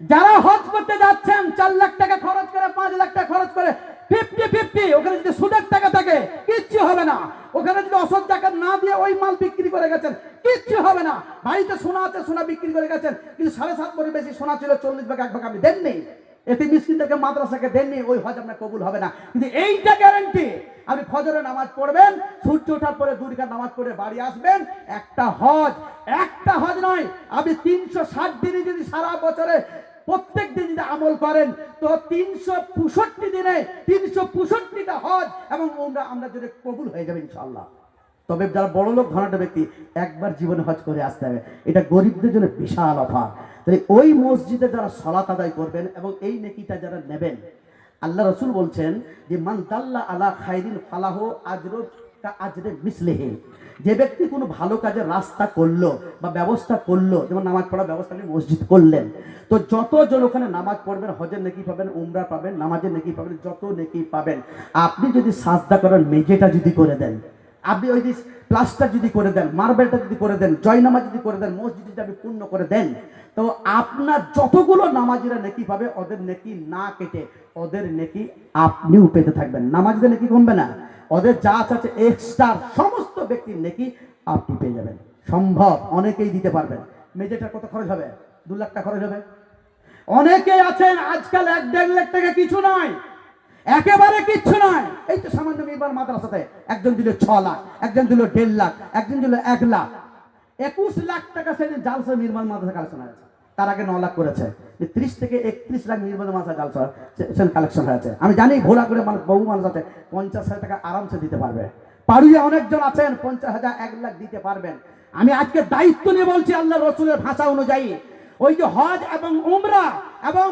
যারা হজ করতে যাচ্ছেন, চার লাখ টাকা খরচ করে, পাঁচ লাখ টাকা খরচ করে ফিফটি ফিফটি ওখানে যদি সুদের টাকা থাকে, কিচ্ছু হবে না। ওখানে যদি অসৎ টাকা না দিয়ে ওই মাল বিক্রি করে গেছেন, কিচ্ছু হবে না। বাড়িতে সোনা আছে, সোনা বিক্রি করে গেছেন, কিন্তু সাড়ে সাত বছর বেশি সোনা ছিল, চল্লিশ ভাগ, এক ভাগ আপনি দেননি। এতে মিসকিনদেরকে মাদ্রাসাকে দেননি, ওই হজ আপনার কবুল হবে না। কিন্তু এইটা গ্যারান্টি আপনি ফজরের নামাজ পড়বেন, সূর্য ওঠার পরে দুর্গার নামাজ পড়ে বাড়ি আসবেন, একটা হজ। একটা হজ নয়, আপনি তিনশো ষাট দিনে যদি সারা বছরে প্রত্যেক দিন যদি আমল করেন, তো তিনশো পঁয়ষট্টি দিনে তিনশো পঁয়ষট্টিটা হজ এবং আমরা আমরা যদি কবুল হয়ে যাবে ইনশাল্লাহ তবে যারা বড় লোক ধনাটা ব্যক্তি, একবার জীবনে হজ করে আসতে হবে। এটা গরিবদের জন্য বিশাল অফার। তাই ওই মসজিদে যারা সলাত আদায় করবেন এবং এই নেকিটা যারা নেবেন, আল্লাহ রসুল বলছেন যে, মান দাল্লা আলা খাইরিন ফালাহ আজরো আজরে মিসলেহে। যে ব্যক্তি কোনো ভালো কাজে রাস্তা করল বা ব্যবস্থা করল, যেমন নামাজ পড়ার ব্যবস্থা আপনি মসজিদ করলেন, তো যতজন ওখানে নামাজ পড়বেন, হজের নেকি পাবেন, উমরা পাবেন, নামাজের নেকি পাবেন, যত নেকি পাবেন, আপনি যদি সাজদা করার মেঝেটা যদি করে দেন আপনি ওই প্লাস্টার যদি করে দেন, মার্বেলটা যদি করে দেন জয়নামাজ যদি করে দেন, মসজিদ যদি আপনি পূর্ণ করে দেন, তো আপনার যতগুলো নামাজিরা নেকি পাবে, ওদের নেকি না কেটে, ওদের নেকি আপনিও পেতে থাকবেন। নামাজিদের নেকি কমবে না। ওদের যা আছে এক্সট্রা সমস্ত ব্যক্তির নেকি আপনি পেয়ে যাবেন। সম্ভব, অনেকেই দিতে পারবেন। মেজেটার কত খরচ হবে? দু লাখ টাকা খরচ হবে। অনেকেই আছেন, আজকাল এক দেড় লাখ টাকা কিছু নয়। একেবারে কিচ্ছু নয়। এই তো সামান্য নির্মাণ মাদ্রাসাতে একজন দিল ছ লাখ, একজন দিল দেড় লাখ, একজন দিল এক লাখ। একুশ লাখ টাকা সেদিন জালসা নির্মাণ মাদ্রাসা কালেকশন হয়েছে। তার আগে ন লাখ করেছে। ত্রিশ থেকে একত্রিশ লাখ নির্মাণ মাদ্রাসা জালসা কালেকশন হয়েছে। আমি জানি ভোলা করে মানুষ বহু মানুষ আছে, পঞ্চাশ হাজার টাকা আরামসে দিতে পারবে। পাড়ুয়ে অনেকজন আছেন, পঞ্চাশ হাজার এক লাখ দিতে পারবেন। আমি আজকে দায়িত্ব নিয়ে বলছি আল্লাহ রসুলের ভাষা অনুযায়ী। ওই যে হজ এবং উমরা এবং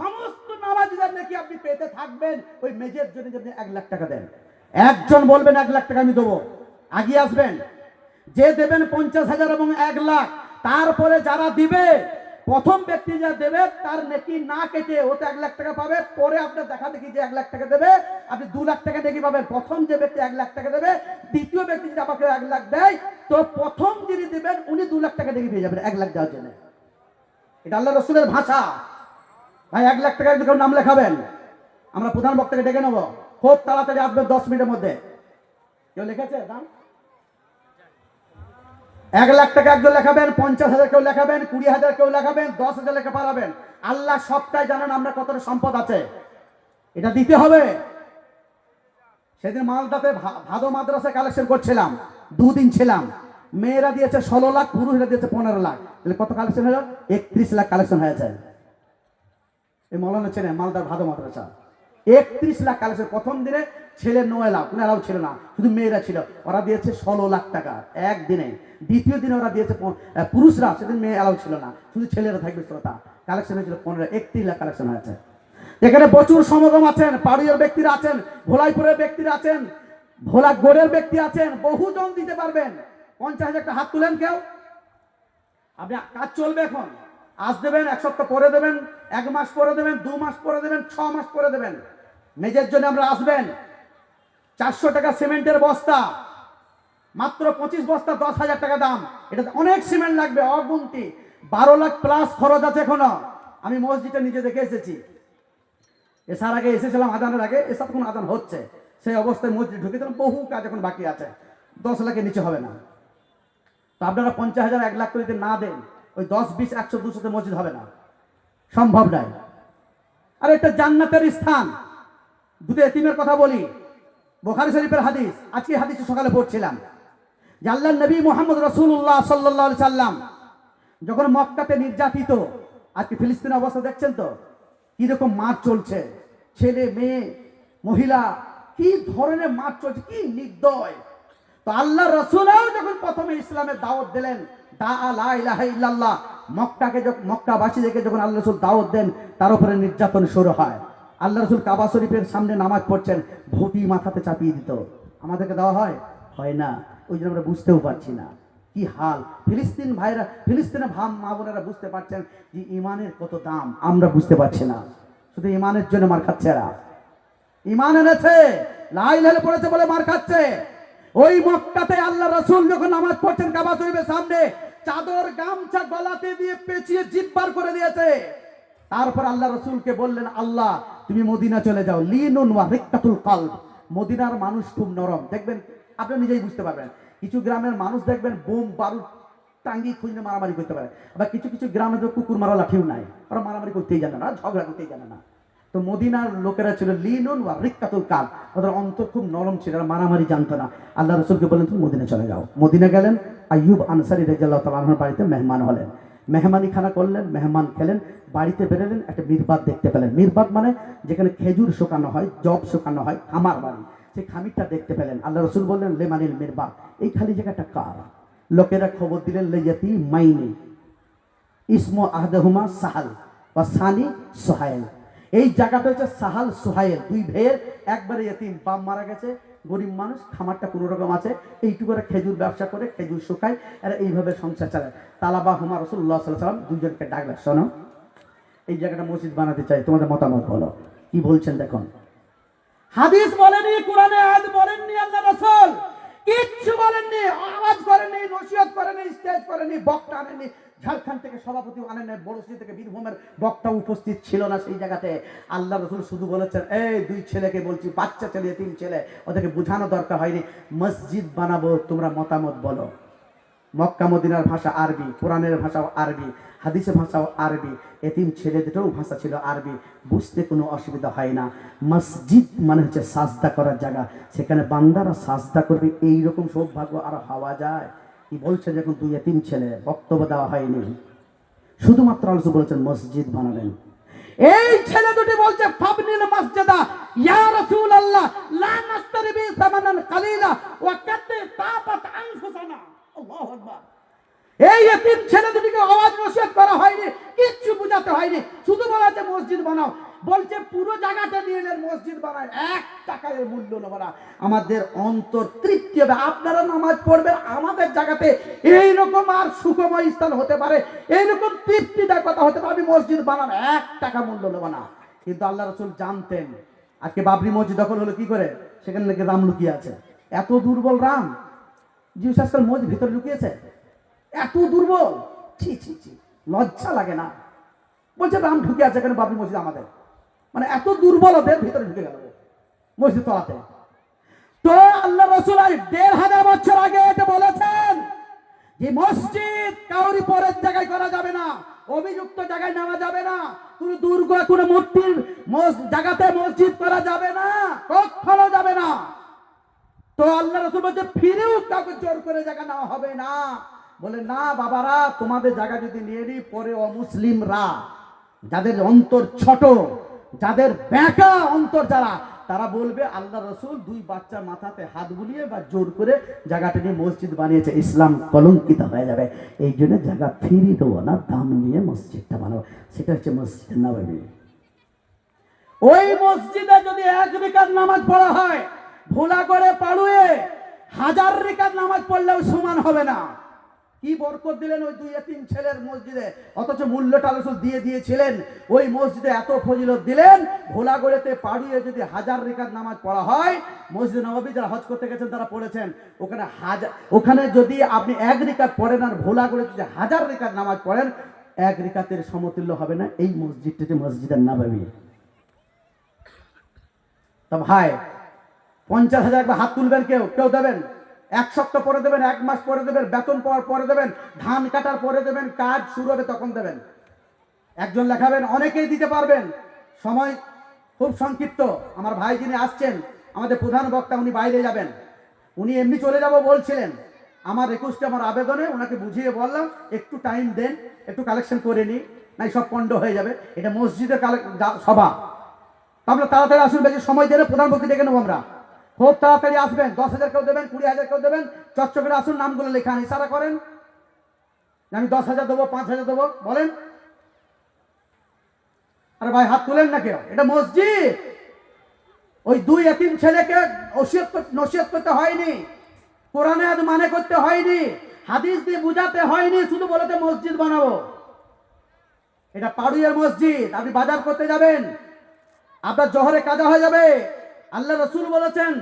সমস্ত নামাজিদের নাকি আপনি পেতে থাকবেন? ওই মেজের জন্য যদি এক লাখ টাকা দেন। একজন বলবেন, এক লাখ টাকা আমি দেবো। আগিয়ে আসবেন। যে দেবেন পঞ্চাশ হাজার এবং এক লাখ, তারপরে যারা দিবে, প্রথম ব্যক্তি যা দেবে, তার নেকি না কেটে ও তো এক লাখ টাকা পাবে। পরে আপনার দেখা দেখি যে এক লাখ টাকা দেবে, আপনি দু লাখ টাকা নেকি পাবেন। প্রথম যে ব্যক্তি এক লাখ টাকা দেবে, দ্বিতীয় ব্যক্তি যদি আমাকে এক লাখ দেয়, তো প্রথম যিনি দিবেন, উনি দু লাখ টাকা নেকি পেয়ে যাবেন এক লাখ দেওয়ার জন্য। এটা আল্লাহ রসুলের ভাষা। ভাই, এক লাখ টাকা কেউ নাম লেখাবেন, আমরা প্রধান বক্তাকে ডেকে নেব। খুব তাড়াতাড়ি আসবে দশ মিনিটের মধ্যে। কেউ লিখেছে? দাম? এক লাখ টাকা একজন লেখাবেন, পঞ্চাশ হাজার কেউ লেখাবেন, কুড়ি হাজার কেউ লেখাবেন, দশ হাজার লেখা পারাবেন আল্লাহ সবটাই জানেন আমরা কতটা সম্পদ আছে। এটা দিতে হবে। সেদিন মালদাতে ভাদো মাদ্রাসায় কালেকশন করছিলাম, দুদিন ছিলাম। মেয়েরা দিয়েছে ষোলো লাখ, পুরুষরা দিয়েছে পনেরো লাখ। তাহলে কত কালেকশন হলো? একত্রিশ লাখ কালেকশন হয়েছে। এই মৌলানা চেনে মালদার ভাদো মাদ্রাসা। একত্রিশ লাখ কালেকশন প্রথম দিনে ছেলে নয় লাখ কোনো অ্যালাউ ছিল না, শুধু মেয়েরা ছিল। ওরা দিয়েছে ষোলো লাখ টাকা একদিনে। দ্বিতীয় দিনে ওরা দিয়েছে পুরুষরা, সেদিন মেয়ে অ্যালাউ ছিল না, শুধু ছেলেরা থাকবে শ্রোতা। কালেকশন হয়েছিল পনেরো, একত্রিশ লাখ কালেকশন হয়েছে। এখানে প্রচুর সমাগম আছেন পাড়িয়ার ব্যক্তিরা আছেন, ভোলাইপুরের ব্যক্তিরা আছেন ভোলা গোড়ের ব্যক্তি আছেন, বহুজন দিতে পারবেন। পঞ্চাশ হাজার টাকা হাত তুলেন কেউ? আপনি কাজ চলবে এখন। আজ দেবেন, এক সপ্তাহ পরে দেবেন, এক মাস পরে দেবেন, দু মাস পরে দেবেন, ছ মাস পরে দেবেন। মেজের জন্য আমরা আসবেন। চারশো টাকা সিমেন্টের বস্তা, মাত্র পঁচিশ বস্তা, দশ হাজার টাকা দাম। এটা অনেক সিমেন্ট লাগবে, অগুন্তি। বারো লাখ প্লাস খরচ আছে এখনও। আমি মসজিদে নিজে দেখে এসেছি। এসার আগে এসেছিলাম আদানের আগে এসব কোনো আদান হচ্ছে। সেই অবস্থায় মসজিদ ঢুকেছিলাম বহু কাজ এখন বাকি আছে। দশ লাখের নিচে হবে না। তো আপনারা পঞ্চাশ হাজার, এক লাখ করে যদি না দেন ওই দশ, বিশ, একশো, দুশোতে মসজিদ হবে না। সম্ভব নয়। আর এটা জান্নাতের স্থান। দুটো এতিমের কথা বলি। বোখারি শরীফের হাদিস। আজকে হাদিস সকালে পড়ছিলাম। যে নবী মোহাম্মদ রসুল্লাহ সাল্লাহ সাল্লাম যখন মক্কাতে নির্যাতিত, আজকে ফিলিস্তিনের অবস্থা দেখছেন তো? কীরকম মার চলছে? ছেলে, মেয়ে, মহিলা, কি ধরনের মার চলছে? কি নির্দয়। তো আল্লাহ রসুলাও যখন প্রথমে ইসলামের দাওয়াত দিলেন যখন মক্কাবাসীদেরকে যখন আল্লাহ রসুল দাওয়াত দেন, তার উপরে নির্যাতন শুরু হয়। আল্লাহ রসুল কাবা শরীফের সামনে নামাজ পড়ছেন, ভুটি মাথাতে চাপিয়ে দিত। আমাদেরকে দেওয়া হয়? হয় না। ওই জন্য আমরা বুঝতেও পারছি না। কি হাল? ফিলিস্তিন ভাইরা, ফিলিস্তিনের ভাম মা বোনেরা বুঝতে পারছেন যে ইমানের কত দাম। আমরা বুঝতে পারছি না। শুধু ইমানের জন্য মার খাচ্ছে এরা। ইমান এনেছে। লাই লাইলে পড়েছে বলে মার খাচ্ছে। ওই মক্কাতে আল্লাহ রসুল যখন নামাজ পড়ছেন কাবা শরীফের সামনে চাদর গামছা গলাতে দিয়ে পেঁচিয়ে জিব্বার করে দিয়েছে। তারপর আল্লাহ রসুলকে বললেন, আল্লাহ, তুমি মদিনা চলে যাও। রিক্কাতুল কলব। মদিনার মানুষ খুব নরম। দেখবেন, আপনি নিজেই বুঝতে পারবেন। কিছু গ্রামের মানুষ দেখবেন, বোম, বারুদ, টাঙ্গি খুঁজে মারামারি করতে পারে। আবার কিছু কিছু গ্রামে তো কুকুর মারা লাঠিও নাই। ওরা মারামারি করতেই জানে না, ঝগড়া করতেই জানে না। তো মদিনার লোকেরা ছিল লিনুন ওয়া রিক্কাতুল কাল। ওদের অন্তর খুব নরম ছিল মারামারি জানতো না। আল্লাহ রসুলকে বললেন, তুমি মদিনা চলে যাও। মদিনা গেলেন আইয়ুব আনসারি রেজাল্লাহ তালাহর বাড়িতে মেহমান হলেন। মেহমানি খানা করলেন, মেহমান খেলেন, বাড়িতে বেরোলেন, একটা মিরবাদ দেখতে পেলেন। মিরবাদ মানে যেখানে খেজুর শুকানো হয় জব শুকানো হয়, খামার বাড়ি। সেই খামিরটা দেখতে পেলেন। আল্লাহ রসুল বললেন, লেমানিল মিরবাদ। এই খালি জায়গাটা কার? লোকেরা খবর দিলেন লেজাতি মাইনি ইসমো আহদহুমা সাহাল বা সানি সোহাইল। এই জায়গাটা হচ্ছে সাহাল সোহাইল। দুই ভাইয়ের, একবারে এতিম। বাপ মারা গেছে, গরিব মানুষ, খামারটা কোনো রকম আছে। এইটুকু করে খেজুর ব্যবসা করে, খেজুর শুকায় আর এইভাবে সংসার চালায়। তালাবা হুমা রসুল্লাহ সাল্লাম দুজনকে ডাকলে শোনো, এই জায়গাটা মসজিদ বানাতে চাই, তোমাদের মতামত বলো। কি বলছেন দেখুন। হাদিস বলেনি, কোরআনে আয়াত বলেননি আল্লাহ রাসূল। কিচ্ছু বলেননি। করেননি নসিহত করেননি স্টেজ করেননি বক্তা আনেননি ঝাড়খণ্ড থেকে সভাপতি আনেন নাই বড়শ্রী থেকে বীরভূমের বক্তা উপস্থিত ছিল না সেই জায়গাতে। আল্লাহ রসুল শুধু বলেছেন, এই দুই ছেলেকে বলছি, বাচ্চা ছেলে, তিন ছেলে, ওদেরকে বোঝানো দরকার হয়নি। মসজিদ বানাবো, তোমরা মতামত বলো। মক্কা, মদিনার ভাষা আরবি, কোরআনের ভাষাও আরবি, হাদিসের ভাষাও আরবি, এতিম ছেলেদেরও ভাষা ছিল আরবি। বুঝতে কোনো অসুবিধা হয় না। মসজিদ মানে হচ্ছে সাজদা করার জায়গা। সেখানে বান্দারা সাজদা করবে এই রকম সৌভাগ্য আর হওয়া যায়। বলছে যখন দুই এতিম ছেলে? বক্তব্য দেওয়া হয়নি। শুধুমাত্র আলোচনা বলেছেন, মসজিদ বানাবেন। এই ছেলে দুটি বলছে, ফাবনিল মসজিদা, ইয়া লা সামানান কালিলা, ওয়া তাবাত আনফুসানা। আল্লাহু আকবার। এই ছেলে দুটিকে আওয়াজ নসিহত করা হয়নি, কিচ্ছু বোঝাতে হয়নি। শুধু বলা মসজিদ বানাও। বলছে, পুরো জায়গাটা নিয়ে এলেন মসজিদ বানায়। এক টাকার মূল্য নেব না। আমাদের অন্তর তৃপ্তি হবে। আপনারা নামাজ পড়বেন, আমাদের জায়গাতে এইরকম আর সুখময় স্থান হতে পারে, এইরকম তৃপ্তিদায়ক কথা হতে পারে, আমি মসজিদ বানানো, এক টাকা মূল্য নেব না। কিন্তু আল্লাহ রসুল জানতেন, আজকে বাবরি মসজিদ দখল হলো কি করে? সেখানে নাকি রাম লুকিয়ে আছে। এত দুর্বল রাম আজকাল মসজিদ ভিতরে লুকিয়েছে। এত দুর্বল, ছি ছি ছি, লজ্জা লাগে না। বলছে, রাম ঢুকে আছে এখানে বাবরি মসজিদ আমাদের? মানে এত দুর্বল ওদের ভিতরে ঢুকে গেল মসজিদ তলাতে। তো আল্লাহ রসুল দেড় হাজার বছর আগে এটা বলেছেন যে মসজিদ কাউরি পরের জায়গায় করা যাবে না, অভিযুক্ত জায়গায় নেওয়া যাবে না, কোনো দুর্গ, কোনো মূর্তির জায়গাতে মসজিদ করা যাবে না, কখনো যাবে না। তো আল্লাহ রসুল বলছে, ফিরেও কাউকে জোর করে জায়গা নেওয়া হবে না। বলে, না বাবারা, তোমাদের জায়গা যদি নিয়ে নিই, পরে অমুসলিমরা, যাদের অন্তর ছোট যাদের ব্যাকা অন্তর যারা, তারা বলবে আল্লাহ রসুল দুই বাচ্চা মাথাতে হাত বুলিয়ে বা জোর করে জায়গাটা নিয়ে মসজিদ বানিয়েছে। ইসলাম কলঙ্কিত হয়ে যাবে। এই জন্য জায়গা ফিরিয়ে দেবো না, দাম নিয়ে মসজিদটা বানাবো। সেটা হচ্ছে মসজিদ নবমী। ওই মসজিদে যদি এক রিকাত নামাজ পড়া হয়, ভোলা করে পাড়ুয়ে হাজার রিকাত নামাজ পড়লেও সমান হবে না। কি বরকত দিলেন ওই দুই তিন ছেলের মসজিদে? অথচ মূল্যটা রসুল দিয়ে দিয়েছিলেন। ওই মসজিদে এত ফজিলত দিলেন ভোলাগড়েতে পাড়িয়ে যদি হাজার রেখাত নামাজ পড়া হয়, মসজিদ নবাবী যারা হজ করতে গেছেন, তারা পড়েছেন। ওখানে হাজার ওখানে যদি আপনি এক রেখাত পড়েন আর ভোলাগড়ে যদি হাজার রেখাত নামাজ পড়েন, এক রেখাতের সমতুল্য হবে না এই মসজিদটিতে মসজিদের নবাবী। তা ভাই পঞ্চাশ হাজার একবার হাত তুলবেন কেউ? কেউ দেবেন? এক সপ্তাহ পরে দেবেন, এক মাস পরে দেবেন, বেতন পাওয়ার পরে দেবেন, ধান কাটার পরে দেবেন, কাজ শুরু হবে তখন দেবেন। একজন লেখাবেন, অনেকেই দিতে পারবেন। সময় খুব সংক্ষিপ্ত। আমার ভাই যিনি আসছেন, আমাদের প্রধান বক্তা, উনি বাইরে যাবেন। উনি এমনি চলে যাব বলছিলেন। আমার রিকোয়েস্টে আমার আবেদনে ওনাকে বুঝিয়ে বললাম, একটু টাইম দেন, একটু কালেকশন করে নিই নাই সব পণ্ড হয়ে যাবে। এটা মসজিদের সভা। তাহলে তাড়াতাড়ি আসুন, বেশি সময় দেবে প্রধান বক্তি ডেকে নেব আমরা। খুব তাড়াতাড়ি আসবেন। দশ হাজার কেউ দেবেন, কুড়ি হাজার কেউ দেবেন। চকচকে আসুন, নামগুলো লেখা ইশারা করেন। আমি দশ হাজার দেবো, পাঁচ হাজার দেবো, বলেন। আরে ভাই, হাত তুলেন না কেউ এটা মসজিদ। ওই দুই এতিম ছেলেকে ওসিয়ত নসিহত করতে হয়নি। কোরআনে আজ মানে করতে হয়নি। হাদিস দিয়ে বুঝাতে হয়নি, শুধু বলেতে মসজিদ বানাবো। এটা পাড়ুইয়ের মসজিদ, আপনি বাজার করতে যাবেন। আপনার জহরে কাজা হয়ে যাবে। আল্লাহ রসুল বলেছেন,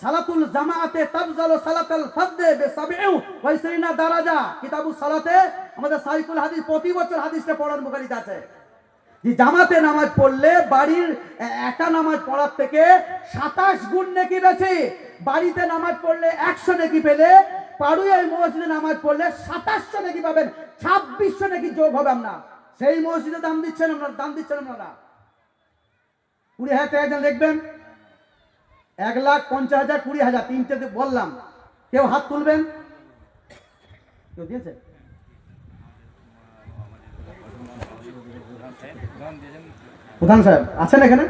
সালাতুল জামাআতে তাফজালু সালাতাল ফাদে বিসাবিউ ওয়া ইসরিনা দারাজা। কিতাবুস সালাতে আমাদের সাইকুল হাদিস প্রতি বছর হাদিসটা পড়ার মুখারিতে আছে। যে জামাতে নামাজ পড়লে বাড়ির একা নামাজ পড়ার থেকে সাতাশ গুণ নাকি বেশি। বাড়িতে নামাজ পড়লে একশো নাকি পেলে পাড়ুয়াই মসজিদে নামাজ পড়লে সাতাশশো নাকি পাবেন, ছাব্বিশশো নাকি যোগ হবে আপনার। সেই মসজিদে দাম দিচ্ছেন আপনার, দাম দিচ্ছেন আপনারা। কুড়ি হাজার টাকা লিখবেন। এক লাখ পঞ্চাশ হাজার, কুড়ি হাজার, তিনটে বললাম। কেউ হাত তুলবেন? কেউ দিয়েছে? প্রধান সাহেব, আছেন এখানে?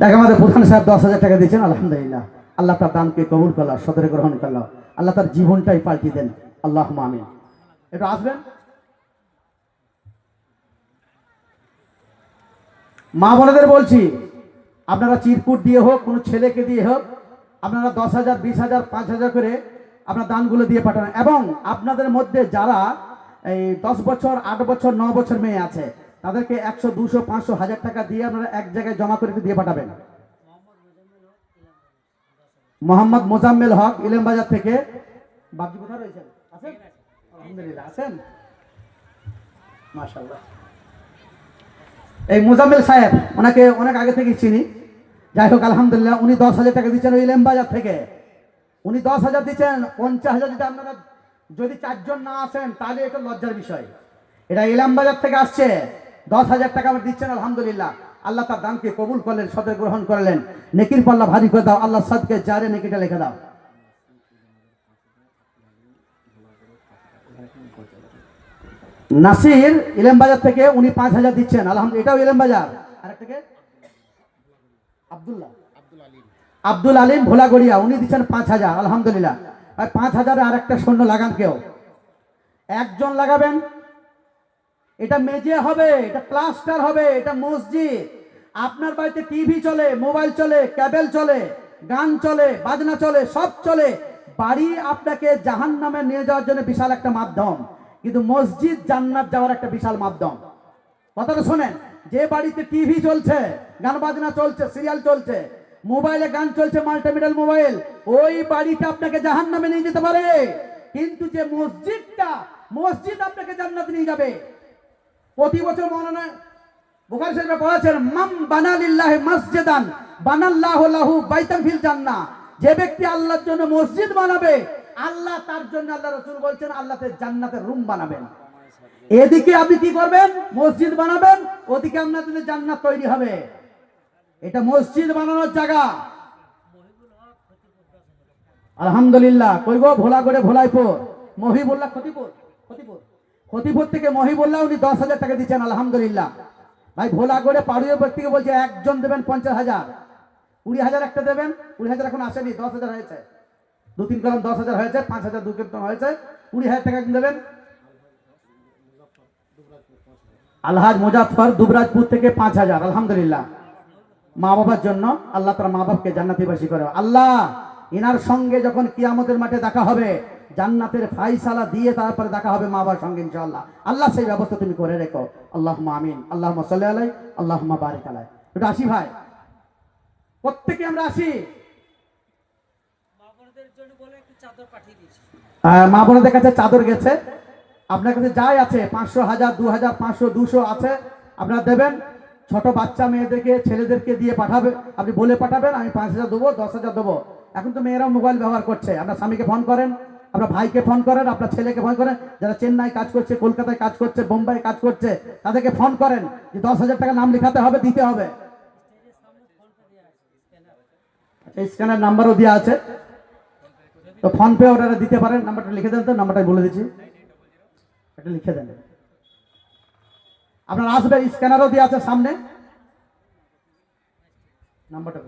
দেখ, আমাদের প্রধান সাহেব দশ হাজার টাকা দিয়েছেন, আলহামদুলিল্লাহ। আল্লাহ তার দানকে কবুল করল, সদরে গ্রহণ করল। আল্লাহ তার জীবনটাই পাল্টিয়ে দেন। আল্লাহ আমিন। একটু আসবেন? মা বোনেদের বলছি, আপনারা চিরকুট দিয়ে হোক, কোনো ছেলেকে দিয়ে হোক, আপনারা দশ হাজার, বিশ হাজার, পাঁচ হাজার করে আপনার দানগুলো দিয়ে পাঠান। এবং আপনাদের মধ্যে যারা এই দশ বছর, আট বছর, ন বছর মেয়ে আছে, তাদেরকে একশো, দুশো, পাঁচশো, হাজার টাকা দিয়ে আপনারা এক জায়গায় জমা করে দিয়ে পাঠাবেন। মোহাম্মদ মোজাম্মেল হক ইলেম বাজার থেকে। বাবজি কোথায় রয়েছেন? আছেন? আলহামদুলিল্লাহ আছেন? মাশাল্লাহ এই মোজাম্মেল সাহেব ওনাকে অনেক আগে থেকে চিনি। যাই হোক আলহামদুলিল্লাহ উনি দশ হাজার টাকা দিচ্ছেন ওই ইলেম বাজার থেকে। উনি দশ হাজার দিচ্ছেন পঞ্চাশ হাজার যদি আপনারা যদি চারজন না আসেন তাহলে এটা লজ্জার বিষয়। এটা ইলাম বাজার থেকে আসছে। দশ হাজার টাকা আমার দিচ্ছেন আলহামদুলিল্লাহ। আল্লাহ তার দানকে কবুল করলেন সদর গ্রহণ করলেন। নেকির পাল্লা ভারী করে দাও, আল্লাহ সদকে জারে নেকিটা লিখে দাও। নাসির ইলেম বাজার থেকে উনি পাঁচ হাজার দিচ্ছেন, আলহামদুলিল্লাহ। এটাও ইলেম বাজার। আরেকটাকে আব্দুল্লাহ। আব্দুল আলিম ভোলাগড়িয়া, উনি দিচ্ছেন পাঁচ হাজার, আলহামদুলিল্লাহ। আর পাঁচ হাজারে আর একটা সৈন্য লাগান কেউ। একজন লাগাবেন এটা মেজে হবে, এটা প্লাস্টার হবে, এটা মসজিদ। আপনার বাড়িতে টিভি চলে, মোবাইল চলে, ক্যাবেল চলে, গান চলে, বাজনা চলে, সব চলে। বাড়ি আপনাকে জাহান নামে নিয়ে যাওয়ার জন্য বিশাল একটা মাধ্যম। কিন্তু মসজিদ জান্নাত যাওয়ার একটা বিশাল মাধ্যম। কথাটা শোনেন, যে বাড়িতে টিভি চলছে, গান বাজনা চলছে, সিরিয়াল চলছে, মোবাইলে গান চলছে মাল্টিমিডিয়াল মোবাইল, ওই বাড়িটা আপনাকে জাহান নামে নিয়ে যেতে পারে। কিন্তু যে মসজিদটা, মসজিদ আপনাকে জান্নাত নিয়ে যাবে। প্রতি বছর মৌলানা বুখারী শরীফে পড়েছেন মাম বানালিল্লাহ মসজিদান, বানাল্লাহু লাহু বাইতান ফিল জান্নাহ। যে ব্যক্তি আল্লাহর জন্য মসজিদ বানাবে, আল্লাহ তার জন্য আল্লাহ রাসূল বলছেন, আল্লাহতে জান্নাতের রুম বানাবেন। এদিকে আপনি কি করবেন? মসজিদ বানাবেন, ওদিকে আপনার জন্য জান্নাত তৈরি হবে। এটা মসজিদ বানানোর জায়গা। আলহামদুলিল্লাহ। কই গো? ভোলা করে ভোলাইপুর। মহিবুল্লাহ ক্ষতিপুর ক্ষতিপুর ক্ষতিপুর থেকে মহিবুল্লাহ উনি দশ হাজার টাকা দিচ্ছেন, আলহামদুলিল্লাহ। ভাই, ভোলা করে পাড়ুয়ে ব্যক্তিকে বলছে, একজন দেবেন পঞ্চাশ হাজার। কুড়ি হাজার একটা দেবেন, কুড়ি হাজার এখন আসেনি, দশ হাজার হয়েছে। দু তিন কলম দশ হাজার হয়েছে, পাঁচ হাজার দু কলম হয়েছে, কুড়ি হাজার টাকা দেবেন। আলহাজ মুজাফর দুবরাজপুর থেকে পাঁচ হাজার, আলহামদুলিল্লাহ। মা বাবার জন্য আল্লাহ তার মা বাপকে জান্নাতিবাসী করে। আল্লাহ, ইনার সঙ্গে যখন কিয়ামতের মাঠে দেখা হবে জান্নাতের ফাইসালা দিয়ে তারপরে দেখা হবে মা বাবার সঙ্গে ইনশাআল্লাহ। আল্লাহ সেই ব্যবস্থা তুমি করে রেখো। আল্লাহ আমিন। আল্লাহ সাল্লাহ আলাই আল্লাহ বারিক আলাই একটু আসি ভাই? প্রত্যেকে আমরা আসি? মা বোনদের বোনদের কাছে চাদর গেছে। আপনার কাছে যাই আছে পাঁচশো হাজার দু হাজার পাঁচশো দুশো আছে। আপনারা দেবেন। ছোট বাচ্চা মেয়েদেরকে ছেলেদেরকে দিয়ে পাঠাবে। আপনি বলে পাঠাবেন আমি পাঁচ হাজার দেবো দশ হাজার দেবো। এখন তো মেয়েরাও মোবাইল ব্যবহার করছে। আপনার স্বামীকে ফোন করেন। আপনার ভাইকে ফোন করেন, আপনার ছেলেকে ফোন করেন, যারা চেন্নাই কাজ করছে, কলকাতায় কাজ করছে, বোম্বাই কাজ করছে, তাদেরকে ফোন করেন যে দশ হাজার টাকা নাম লেখাতে হবে, দিতে হবে। এই স্ক্যানের নাম্বারও দেওয়া আছে। তো ফোন পে ওনারা দিতে পারেন নাম্বারটা লিখে দেন তো নাম্বারটা বলে দিচ্ছি। এটা লিখে দেন। আপনার আসবে স্ক্যানারও দেওয়া আছে সামনে। নাম্বারটা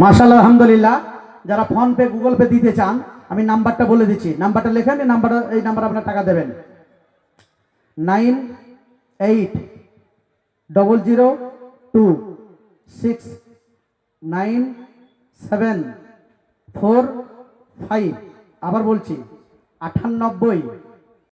মার্শাল্লাহ আলহামদুলিল্লাহ। যারা ফোন পে, গুগল পে দিতে চান, আমি নাম্বারটা বলে দিচ্ছি। নাম্বারটা লেখেন, এই নাম্বারটা, এই নাম্বার আপনার টাকা দেবেন। Nine eight double zero two six nine seven four five. আবার বলছি, আটানব্বই